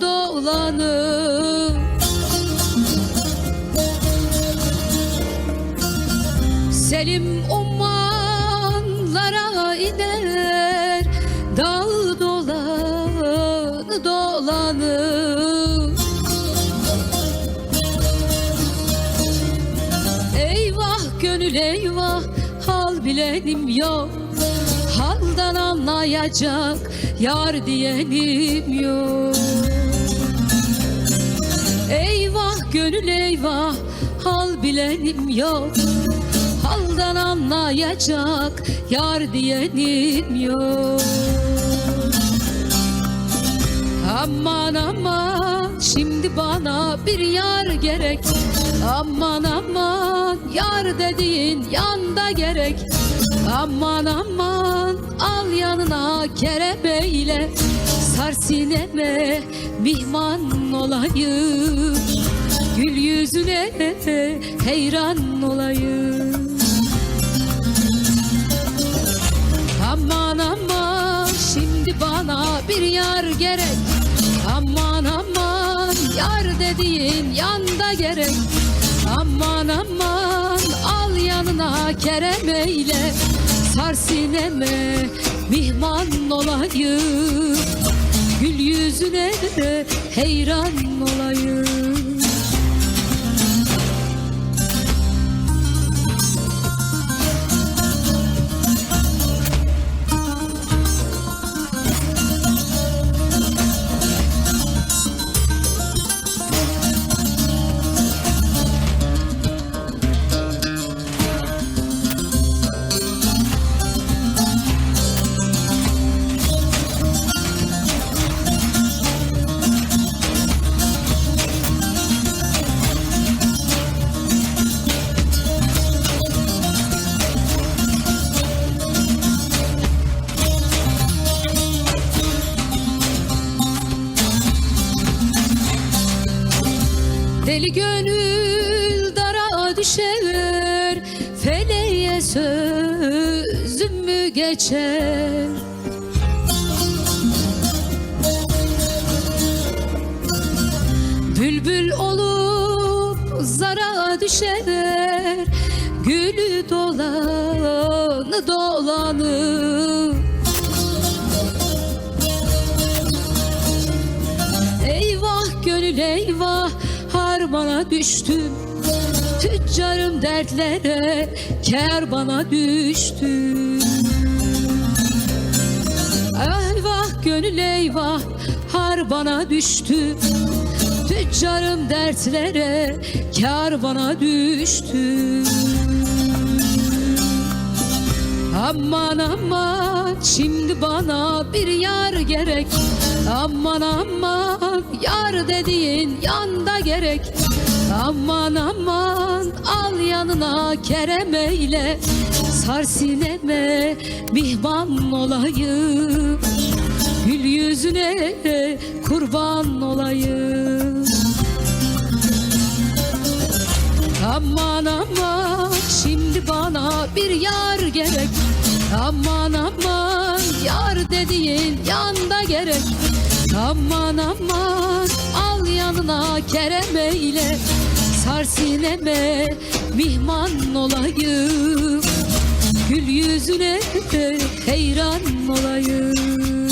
dolanıp Selim ummanlara iner Dağ dolanı dolanıp Eyvah gönül eyvah hal bilenim yok anlayacak yar diyenim yok. Eyvah gönül eyvah hal bilenim yok. Haldan anlayacak yar diyenim yok. Aman aman şimdi bana bir yar gerek. Aman aman yar dediğin yanda gerek Aman aman al yanına kerebeyle Sar sineme mihman olayım. Gül yüzüne heyran olayım. Aman aman şimdi bana bir yar gerek. Aman aman yar dediğin yanda gerek. Aman aman yanına keremeyle Sar sineme mihman olayım. Gül yüzüne heyran olayım Deli gönül dara düşer Feleğe sözüm mü geçer? Bülbül olup zara düşer Gülü dolanı dolanı harmana düştüm Tüccarım dertlere kerbana düştüm Eyvah gönül eyvah harbana düştüm Tüccarım dertlere karbana düştüm Aman aman şimdi bana bir yar gerek Aman aman yar dediğin yanda gerek. Aman aman al yanına keremeyle Sar sineme mihman olayım. Gül yüzüne kurban olayım. Aman aman şimdi bana bir yar gerek. Aman aman yar dediğin yanda gerek Aman aman al yanına keremeyle Sar sineme mihman olayım. Gül yüzüne heyran olayım